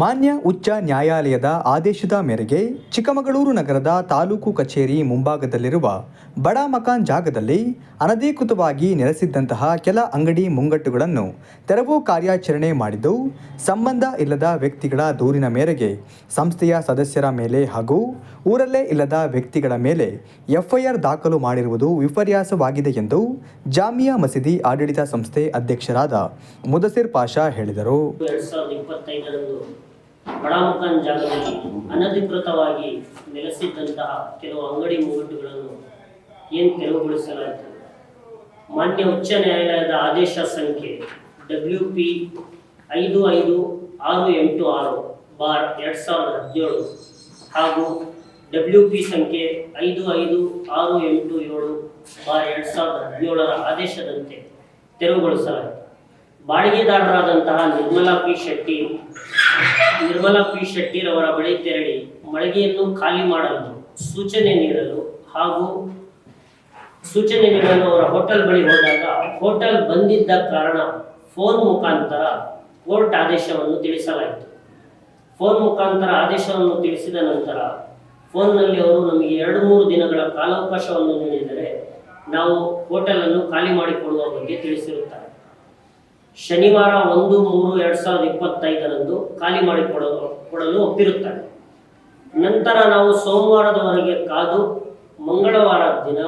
ಮಾನ್ಯ ಉಚ್ಚ ನ್ಯಾಯಾಲಯದ ಆದೇಶದ ಮೇರೆಗೆ ಚಿಕ್ಕಮಗಳೂರು ನಗರದ ತಾಲೂಕು ಕಚೇರಿ ಮುಂಭಾಗದಲ್ಲಿರುವ ಬಡ ಮಕಾನ್ ಜಾಗದಲ್ಲಿ ಅನಧಿಕೃತವಾಗಿ ನೆಲೆಸಿದ್ದಂತಹ ಕೆಲ ಅಂಗಡಿ ಮುಂಗಟ್ಟುಗಳನ್ನು ತೆರವು ಕಾರ್ಯಾಚರಣೆ ಮಾಡಿದ್ದು, ಸಂಬಂಧ ಇಲ್ಲದ ವ್ಯಕ್ತಿಗಳ ದೂರಿನ ಮೇರೆಗೆ ಸಂಸ್ಥೆಯ ಸದಸ್ಯರ ಮೇಲೆ ಹಾಗೂ ಊರಲ್ಲೇ ಇಲ್ಲದ ವ್ಯಕ್ತಿಗಳ ಮೇಲೆ ಎಫ್ಐಆರ್ ದಾಖಲು ಮಾಡಿರುವುದು ವಿಪರ್ಯಾಸವಾಗಿದೆ ಎಂದು ಜಾಮಿಯಾ ಮಸೀದಿ ಆಡಳಿತ ಸಂಸ್ಥೆ ಅಧ್ಯಕ್ಷರಾದ ಮುದಸಿರ್ ಪಾಷಾ ಹೇಳಿದರು. ಬಡಾಮಕಾನ್ ಜಾಗದಲ್ಲಿ ಅನಧಿಕೃತವಾಗಿ ನೆಲೆಸಿದ್ದಂತಹ ಕೆಲವು ಅಂಗಡಿ ಮುಂಗಟ್ಟುಗಳನ್ನು ಏನು ತೆರವುಗೊಳಿಸಲಾಯಿತು? ಮಾನ್ಯ ಉಚ್ಚ ನ್ಯಾಯಾಲಯದ ಆದೇಶ ಸಂಖ್ಯೆ ಡಬ್ಲ್ಯೂ ಪಿ ಐದು ಐದು ಆರು ಎಂಟು ಆರು ಬಾರ್ ಎರಡು ಸಾವಿರದ ಹದಿನೇಳು ಹಾಗೂ ಡಬ್ಲ್ಯೂ ಪಿ ಸಂಖ್ಯೆ ಐದು ಐದು ಆರು ಎಂಟು ಏಳು ಬಾರ್ ಎರಡು ಸಾವಿರದ ಹದಿನೇಳರ ಆದೇಶದಂತೆ ತೆರವುಗೊಳಿಸಲಾಯಿತು. ಬಾಡಿಗೆದಾರರಾದಂತಹ ನಿರ್ಮಲಾ ಪಿ ಶೆಟ್ಟಿ, ನಿರ್ಮಲಾ ಪಿ ಶೆಟ್ಟಿರವರ ಬಳಿ ತೆರಳಿ ಮಳಿಗೆಯನ್ನು ಖಾಲಿ ಮಾಡಲು ಸೂಚನೆ ನೀಡಲು ಹಾಗೂ ಸೂಚನೆ ನೀಡಲು ಅವರ ಹೋಟೆಲ್ ಬಳಿ ಹೋದಾಗ ಹೋಟೆಲ್ ಬಂದಿದ್ದ ಕಾರಣ ಫೋನ್ ಮುಖಾಂತರ ಕೋರ್ಟ್ ಆದೇಶವನ್ನು ತಿಳಿಸಲಾಯಿತು. ಫೋನ್ ಮುಖಾಂತರ ಆದೇಶವನ್ನು ತಿಳಿಸಿದ ನಂತರ ಫೋನ್ನಲ್ಲಿ ಅವರು ನಮಗೆ ಎರಡು ಮೂರು ದಿನಗಳ ಕಾಲಾವಕಾಶವನ್ನು ನೀಡಿದರೆ ನಾವು ಹೋಟೆಲನ್ನು ಖಾಲಿ ಮಾಡಿಕೊಳ್ಳುವ ಬಗ್ಗೆ ತಿಳಿಸಿರುತ್ತಾರೆ. ಶನಿವಾರ ಒಂದು, ಮೂರು, ಎರಡ್ ಸಾವಿರದ ಇಪ್ಪತ್ತೈದರಂದು ಖಾಲಿ ಮಾಡಿಕೊಡಲು, ಕೊಡಲು ಒಪ್ಪಿರುತ್ತಾರೆ ನಂತರ ನಾವು ಸೋಮವಾರದವರೆಗೆ ಕಾದು ಮಂಗಳವಾರ ದಿನ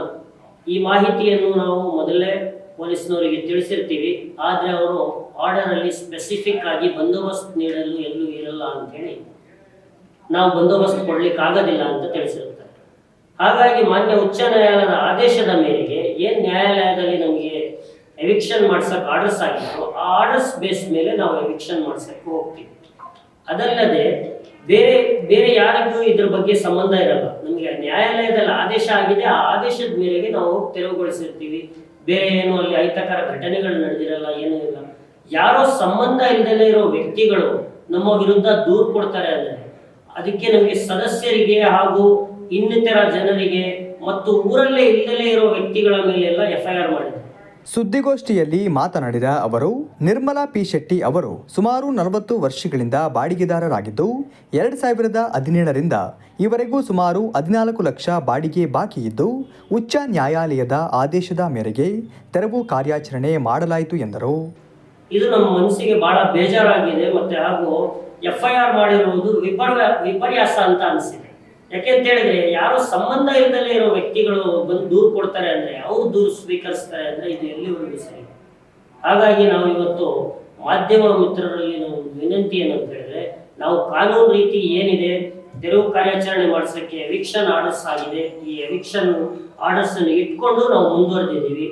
ಈ ಮಾಹಿತಿಯನ್ನು ನಾವು ಮೊದಲೇ ಪೊಲೀಸ್ನವರಿಗೆ ತಿಳಿಸಿರ್ತೀವಿ. ಆದರೆ ಅವರು ಆರ್ಡರಲ್ಲಿ ಸ್ಪೆಸಿಫಿಕ್ ಆಗಿ ಬಂದೋಬಸ್ತ್ ನೀಡಲು ಎಲ್ಲೂ ಇರಲ್ಲ ಅಂತೇಳಿ ನಾವು ಬಂದೋಬಸ್ತ್ ಕೊಡ್ಲಿಕ್ಕೆ ಆಗೋದಿಲ್ಲ ಅಂತ ತಿಳಿಸಿರುತ್ತಾರೆ. ಹಾಗಾಗಿ ಮಾನ್ಯ ಉಚ್ಚ ನ್ಯಾಯಾಲಯದ ಆದೇಶದ ಮೇರೆಗೆ ಏನು ನ್ಯಾಯಾಲಯದಲ್ಲಿ ನಮಗೆ ಎವಿಕ್ಷನ್ ಮಾಡ್ಸಕ್ ಆರ್ಡರ್ಸ್ ಆಗಿತ್ತು ಆ ಆರ್ಡರ್ಸ್ ಬೇಸ್ ಮೇಲೆ ನಾವು ಎವಿಕ್ಷನ್ ಮಾಡ್ಸಕ್ಕೆ ಹೋಗ್ತೀವಿ. ಅದಲ್ಲದೆ ಬೇರೆ ಬೇರೆ ಯಾರಿಗೂ ಇದ್ರ ಬಗ್ಗೆ ಸಂಬಂಧ ಇರಲ್ಲ. ನಮಗೆ ನ್ಯಾಯಾಲಯದಲ್ಲಿ ಆದೇಶ ಆಗಿದೆ, ಆ ಆದೇಶದ ಮೇರೆಗೆ ನಾವು ತೆರವುಗೊಳಿಸಿರ್ತೀವಿ. ಬೇರೆ ಏನು ಅಲ್ಲಿ ಅಹಿತಕರ ಘಟನೆಗಳು ನಡೆದಿರಲ್ಲ, ಏನೂ ಇಲ್ಲ. ಯಾರೋ ಸಂಬಂಧ ಇಲ್ಲದಲೇ ಇರೋ ವ್ಯಕ್ತಿಗಳು ನಮ್ಮ ವಿರುದ್ಧ ದೂರು ಕೊಡ್ತಾರೆ ಅಂದರೆ, ಅದಕ್ಕೆ ನಮಗೆ ಸದಸ್ಯರಿಗೆ ಹಾಗೂ ಇನ್ನಿತರ ಜನರಿಗೆ ಮತ್ತು ಊರಲ್ಲೇ ಇಲ್ಲದೆ ಇರೋ ವ್ಯಕ್ತಿಗಳ ಮೇಲೆಲ್ಲ ಎಫ್ ಐ ಆರ್ ಮಾಡಿದೆ ಸುದ್ದಿಗೋಷ್ಠಿಯಲ್ಲಿ ಮಾತನಾಡಿದ ಅವರು, ನಿರ್ಮಲಾ ಪಿ ಶೆಟ್ಟಿ ಅವರು ಸುಮಾರು ನಲವತ್ತು ವರ್ಷಗಳಿಂದ ಬಾಡಿಗೆದಾರರಾಗಿದ್ದು, ಎರಡು ಸಾವಿರದ ಹದಿನೇಳರಿಂದ ಈವರೆಗೂ ಸುಮಾರು ಹದಿನಾಲ್ಕು ಲಕ್ಷ ಬಾಡಿಗೆ ಬಾಕಿ ಇದ್ದು, ಉಚ್ಚ ನ್ಯಾಯಾಲಯದ ಆದೇಶದ ಮೇರೆಗೆ ತೆರವು ಕಾರ್ಯಾಚರಣೆ ಮಾಡಲಾಯಿತು ಎಂದರು. ಇದು ನಮ್ಮ ಮನಸ್ಸಿಗೆ ಬಹಳ ಬೇಜಾರಾಗಿದೆ ಮತ್ತೆ ಹಾಗೂ ಎಫ್ ಐ ಆರ್ ಮಾಡಿರುವುದು ವಿಪರ್ಯ, ವಿಪರ್ಯಾಸ ಅಂತ ಅನಿಸಿದೆ. ಯಾಕೆಂತ ಹೇಳಿದ್ರೆ, ಯಾರು ಸಂಬಂಧ ಇಲ್ಲದಲೇ ಇರೋ ವ್ಯಕ್ತಿಗಳು ಬಂದು ದೂರು ಕೊಡ್ತಾರೆ ಅಂದ್ರೆ, ಅವ್ರು ದೂರು ಸ್ವೀಕರಿಸ್ತಾರೆ ಅಂದ್ರೆ ಇದು ಎಲ್ಲಿವರೆಗೂ ಸರಿ? ಹಾಗಾಗಿ ನಾವು ಇವತ್ತು ಮಾಧ್ಯಮ ಮಿತ್ರರಲ್ಲಿ ನಾವು ವಿನಂತಿ ಅಂತ ಹೇಳಿದ್ರೆ, ನಾವು ಕಾನೂನು ರೀತಿ ಏನಿದೆ, ತೆರವು ಕಾರ್ಯಾಚರಣೆ ಮಾಡಿಸೋಕ್ಕೆ ಎವಿಕ್ಷನ್ ಆರ್ಡರ್ಸ್ ಆಗಿದೆ. ಈ ಎವಿಕ್ಷನ್ ಆರ್ಡರ್ಸ್ ಅನ್ನು ಇಟ್ಕೊಂಡು ನಾವು ಮುಂದುವರೆದಿದ್ದೀವಿ.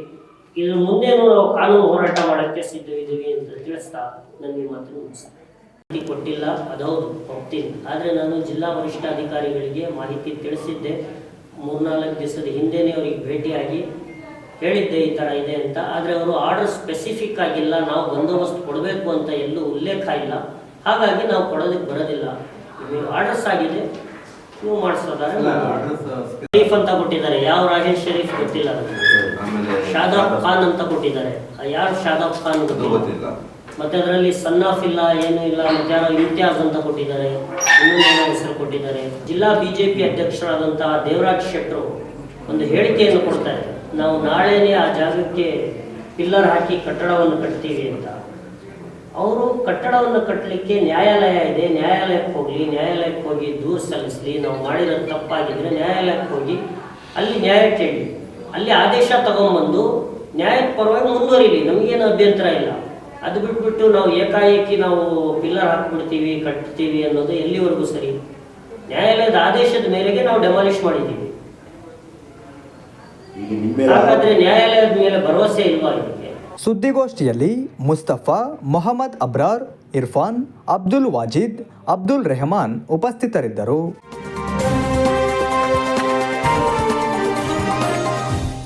ಇದ್ರ ಮುಂದೇನು ನಾವು ಕಾನೂನು ಹೋರಾಟ ಮಾಡೋಕ್ಕೆ ಸಿದ್ಧವಿದ್ದೀವಿ ಅಂತ ತಿಳಿಸ್ತಾ ನನ್ನ ಮಾತನ್ನು ಮುಗಿಸ್ತೀನಿ. ಮಾಹಿತಿ ಕೊಟ್ಟಿಲ್ಲ. ಅದೌದು ಒಪ್ತೀನಿ ಆದರೆ ನಾನು ಜಿಲ್ಲಾ ವರಿಷ್ಠಾಧಿಕಾರಿಗಳಿಗೆ ಮಾಹಿತಿ ತಿಳಿಸಿದ್ದೆ. ಮೂರ್ನಾಲ್ಕು ದಿವಸದ ಹಿಂದೆನೇ ಅವರಿಗೆ ಭೇಟಿಯಾಗಿ ಹೇಳಿದ್ದೆ ಈ ಥರ ಇದೆ ಅಂತ. ಆದರೆ ಅವರು ಆರ್ಡರ್ ಸ್ಪೆಸಿಫಿಕ್ ಆಗಿಲ್ಲ ನಾವು ಬಂದೋಬಸ್ತ್ ಕೊಡಬೇಕು ಅಂತ ಎಲ್ಲೂ ಉಲ್ಲೇಖ ಇಲ್ಲ. ಹಾಗಾಗಿ ನಾವು ಕೊಡೋದಕ್ಕೆ ಬರೋದಿಲ್ಲ. ನೀವು ಆರ್ಡರ್ಸ್ ಆಗಿದೆ ನೀವು ಮಾಡಿಸೋದಾರೆ ಶರೀಫ್ ಅಂತ ಕೊಟ್ಟಿದ್ದಾರೆ. ಯಾವ ರಾಜೇಶ್ ಶರೀಫ್ ಗೊತ್ತಿಲ್ಲ ಶಾದಾಬ್ ಖಾನ್ ಅಂತ ಕೊಟ್ಟಿದ್ದಾರೆ. ಯಾರು ಶಾದಾಬ್ ಖಾನ್ ಗೊತ್ತಿಲ್ಲ. ಮತ್ತೆ ಅದರಲ್ಲಿ ಸನ್ ಆಫ್ ಇಲ್ಲ, ಏನು ಇಲ್ಲ ಮತ್ತೆ ಯಾರೋ ಇಮ್ತಿಯಾಜ್ ಅಂತ ಕೊಟ್ಟಿದ್ದಾರೆ ಹೆಸರು ಕೊಟ್ಟಿದ್ದಾರೆ. ಜಿಲ್ಲಾ ಬಿಜೆಪಿ ಅಧ್ಯಕ್ಷರಾದಂತಹ ದೇವರಾಜ್ ಶೆಟ್ಟರು ಒಂದು ಹೇಳಿಕೆಯನ್ನು ಕೊಡ್ತಾರೆ ನಾವು ನಾಳೆನೇ ಆ ಜಾಗಕ್ಕೆ ಪಿಲ್ಲರ್ ಹಾಕಿ ಕಟ್ಟಡವನ್ನು ಕಟ್ತೀವಿ ಅಂತ. ಅವರು ಕಟ್ಟಡವನ್ನು ಕಟ್ಟಲಿಕ್ಕೆ ನ್ಯಾಯಾಲಯ ಇದೆ, ನ್ಯಾಯಾಲಯಕ್ಕೆ ಹೋಗಲಿ, ನ್ಯಾಯಾಲಯಕ್ಕೆ ಹೋಗಿ ದೂರು ಸಲ್ಲಿಸಲಿ, ನಾವು ಮಾಡಿರೋದು ತಪ್ಪಾಗಿದ್ದರೆ ನ್ಯಾಯಾಲಯಕ್ಕೆ ಹೋಗಿ ಅಲ್ಲಿ ನ್ಯಾಯ ಕೇಳಿ. ಅಲ್ಲಿ ಆದೇಶ ತಗೊಂಬಂದು ನ್ಯಾಯಕ್ಕೆ ಪರವಾಗಿ ಮುಂದುವರಿಲಿ, ನಮಗೇನು ಅಭ್ಯಂತರ ಇಲ್ಲ. ಅದು ಬಿಟ್ಬಿಟ್ಟು ನಾವು ಏಕಾಏಕಿ ನಾವು ಪಿಲ್ಲರ್ ಹಾಕ್ಬಿಡ್ತೀವಿ ಕಟ್ತೀವಿ ಅನ್ನೋದು ಎಲ್ಲಿವರೆಗೂ ಸರಿ? ನ್ಯಾಯಾಲಯದ ಆದೇಶದ ಮೇರೆಗೆ ನಾವು ಡೆಮಾಲಿಷ್ ಮಾಡಿದ್ದೀವಿ. ಹಾಗಾದ್ರೆ ನ್ಯಾಯಾಲಯದ ಮೇಲೆ ಭರವಸೆ ಇಲ್ವಾ ಇದಕ್ಕೆ? ಸುದ್ದಿಗೋಷ್ಠಿಯಲ್ಲಿ ಮುಸ್ತಫಾ ಮೊಹಮ್ಮದ್ ಅಬ್ರಾರ್ ಇರ್ಫಾನ್ ಅಬ್ದುಲ್ ವಾಜಿದ್ ಅಬ್ದುಲ್ ರೆಹಮಾನ್ ಉಪಸ್ಥಿತರಿದ್ದರು.